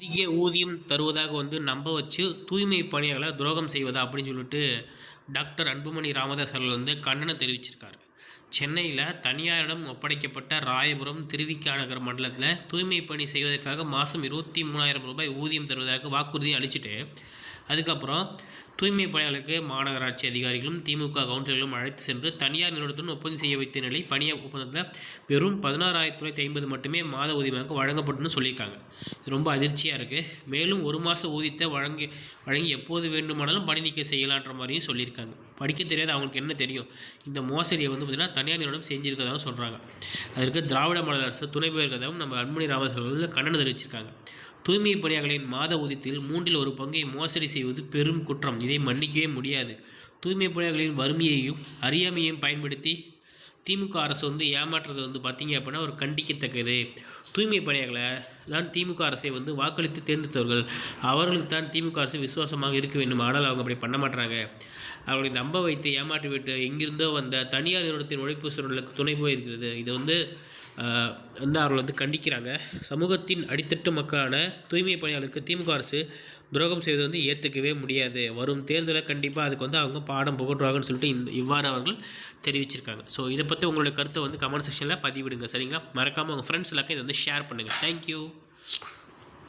அதிக ஊதியம் தருவதாக வந்து நம்ப வச்சு தூய்மை பணியாளர்களை துரோகம் செய்வதா அப்படின்னு சொல்லிட்டு டாக்டர் அன்புமணி ராமதாஸ் அவர்கள் வந்து கண்டனம் தெரிவிச்சிருக்காரு. சென்னையில் தனியாரிடம் ஒப்படைக்கப்பட்ட ராயபுரம் திருவிக்கா நகர் மண்டலத்தில் தூய்மை பணி செய்வதற்காக மாதம் இருபத்தி மூணாயிரம் ரூபாய் ஊதியம் தருவதாக வாக்குறுதி அளிச்சுட்டு அதுக்கப்புறம் தூய்மை பணியாளருக்கு மாநகராட்சி அதிகாரிகளும் திமுக கவுன்சிலர்களும் அழைத்து சென்று தனியார் நிறுவனத்துடன் ஒப்பந்தம் செய்ய வைத்த நிலை பணிய ஒப்பந்தத்தில் வெறும் பதினாறாயிரத்தி தொள்ளாயிரத்தி ஐம்பது மட்டுமே மாத ஊதியமாக வழங்கப்பட்டுன்னு சொல்லியிருக்காங்க. இது ரொம்ப அதிர்ச்சியாக இருக்குது மேலும் ஒரு மாத ஊதியத்தை வழங்கி வழங்கி எப்போது வேண்டுமானாலும் பணி நீக்கம் செய்யலான்ற மாதிரியும் சொல்லியிருக்காங்க. படிக்க தெரியாது அவங்களுக்கு என்ன தெரியும். இந்த மோசடியை வந்து பார்த்திங்கன்னா தனியார் நிறுவனம் செஞ்சுருக்கதாகவும் சொல்கிறாங்க அதற்கு திராவிட மாடல் அரசு துணை போயிருக்கதாகவும் நம்ம அன்புமணி ராமதாஸ் கண்டனம் தெரிவிச்சிருக்காங்க. தூய்மை பணியாளர்களின் மாத ஊதியத்தில் மூன்றில் ஒரு பங்கை மோசடி செய்வது பெரும் குற்றம். இதை மன்னிக்கவே முடியாது. தூய்மை பணியாளர்களின் வறுமையையும் அறியாமையையும் பயன்படுத்தி திமுக அரசு வந்து ஏமாற்றுறது வந்து பார்த்தீங்க அப்படின்னா ஒரு கண்டிக்கத்தக்கது. தூய்மை பணியாளர்களை தான் திமுக அரசை வந்து வாக்களித்து தேர்ந்தெடுத்தவர்கள். அவர்களுக்கு தான் திமுக அரசு விசுவாசமாக இருக்க வேண்டும். ஆனால் அவங்க அப்படி பண்ண மாட்டாங்க அவர்களை நம்ப வைத்து ஏமாற்றிவிட்டு எங்கிருந்தோ வந்த தனியார் நிறுவனத்தின் உழைப்பு சூழலுக்கு துணை போயிருக்கிறது. இது வந்து வந்து அவர்கள் வந்து கண்டிக்கிறாங்க. சமூகத்தின் அடித்தட்டு மக்களான தூய்மை பணியாளருக்கு திமுக அரசு துரோகம் செய்வது வந்து ஏற்றுக்கவே முடியாது. வரும் தேர்தலை கண்டிப்பாக அதுக்கு வந்து அவங்க பாடம் புகட்டுவாங்கன்னு சொல்லிட்டு இந்த இவ்வாறு அவர்கள் தெரிவிச்சிருக்காங்க. ஸோ இதை பற்றி உங்களுடைய கருத்தை வந்து கமெண்ட் செக்ஷனில் பதிவிடுங்க. சரிங்களா? மறக்காமல் உங்கள் ஃப்ரெண்ட்ஸ் எல்லாருக்கும் இதை வந்து ஷேர் பண்ணுங்கள் தேங்க்யூ